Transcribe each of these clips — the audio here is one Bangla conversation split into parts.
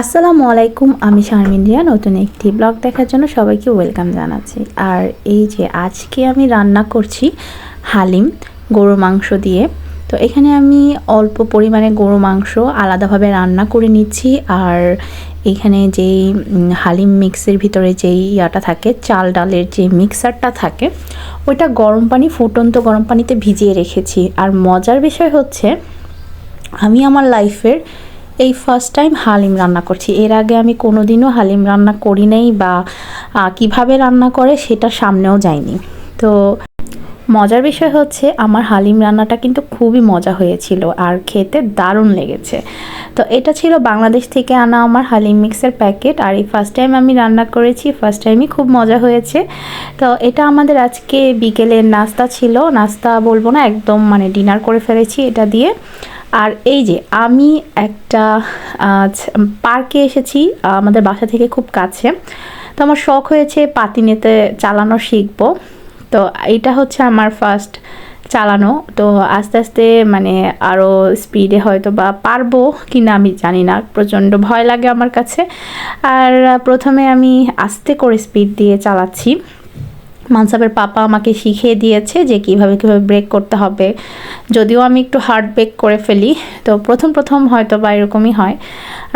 আসসালামু আলাইকুম, আমি শারমিন রিয়া, নতুন একটি ব্লগ দেখার জন্য সবাইকে ওয়েলকাম জানাচ্ছি। আর এই যে আজকে আমি রান্না করছি হালিম গরু মাংস দিয়ে, তো এখানে আমি অল্প পরিমাণে গরু মাংস আলাদাভাবে রান্না করে নিচ্ছি। আর এখানে যেই হালিম মিক্সের ভিতরে যেই ইয়াটা থাকে, চাল ডালের যে মিক্সারটা থাকে, ওইটা গরম পানি, ফুটন্ত গরম পানিতে ভিজিয়ে রেখেছি। আর মজার বিষয় হচ্ছে, আমি আমার লাইফের এই ফার্স্ট টাইম হালিম রান্না করছি। এর আগে আমি কোনোদিনও হালিম রান্না করি নাই বা কীভাবে রান্না করে সেটা সামনেও যায়নি। তো মজার বিষয় হচ্ছে আমার হালিম রান্নাটা কিন্তু খুবই মজা হয়েছিল আর খেতে দারুণ লেগেছে। তো এটা ছিল বাংলাদেশ থেকে আনা আমার হালিম মিক্সের প্যাকেট আর এই ফার্স্ট টাইম আমি রান্না করেছি ফার্স্ট টাইমই খুব মজা হয়েছে। তো এটা আমাদের আজকে বিকেলের নাস্তা ছিল। নাস্তা বলব না, একদম মানে ডিনার করে ফেলেছি এটা দিয়ে। আর এই যে আমি একটা পার্কে এসেছি আমাদের বাসা থেকে খুব কাছে। তো আমার শখ হয়েছে পাতিনেতে চালানো শিখব। তো এটা হচ্ছে আমার ফার্স্ট চালানো। তো আস্তে আস্তে মানে আরও স্পিডে হয়তো বা পারব কি না আমি জানি না। প্রচণ্ড ভয় লাগে আমার কাছে। আর প্রথমে আমি আস্তে করে স্পিড দিয়ে চালাচ্ছি। মানসাবের পাপা আমাকে শিখিয়ে দিয়েছে যে কীভাবে কীভাবে ব্রেক করতে হবে। যদিও আমি একটু হার্ড ব্রেক করে ফেলি, তো প্রথম প্রথম হয়তো বা এরকমই হয়।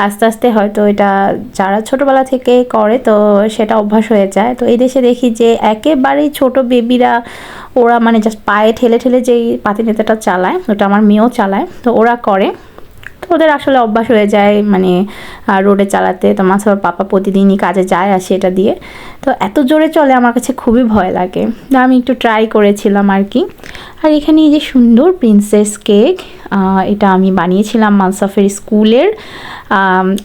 আস্তে আস্তে হয়তো এটা যারা ছোটোবেলা থেকে করে, তো সেটা অভ্যাস হয়ে যায়। তো এই দেশে দেখি যে একেবারেই ছোট বেবিরা ওরা মানে জাস্ট পায়ে ঠেলে ঠেলে যেই পাতিনেতাটা চালায়, ওটা আমার মেয়েও চালায়, তো ওরা করে। তো ওদের আসলে অভ্যাস হয়ে যায় মানে রোডে চালাতে। তো মাছ পাপা প্রতিদিনই কাজে যায় আসে এটা দিয়ে। তো এত জোরে চলে আমার কাছে খুবই ভয় লাগে। আমি একটু ট্রাই করেছিলাম আর কি। আর এখানে এই যে সুন্দর প্রিন্সেস কেক এটা আমি বানিয়েছিলাম মানসাফের স্কুলের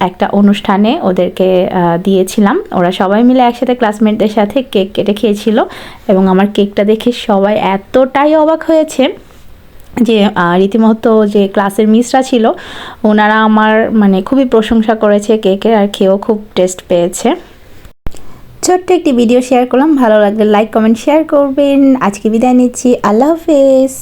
একটা অনুষ্ঠানে ওদেরকে দিয়েছিলাম। ওরা সবাই মিলে একসাথে ক্লাসমেটদের সাথে কেক কেটে খেয়েছিল এবং আমার কেকটা দেখে সবাই এতটাই অবাক হয়েছে। যে রীতিমতো যে ক্লাসের মিসরা ছিল, ওনারা আমার মানে খুবই প্রশংসা করেছে কেকের আর খেয়েও খুব টেস্ট পেয়েছে। ছোট্ট একটি ভিডিও শেয়ার করলাম, ভালো লাগলে লাইক, কমেন্ট, শেয়ার করবেন। আজকে বিদায় নিচ্ছি, আল্লাহ হাফেজ।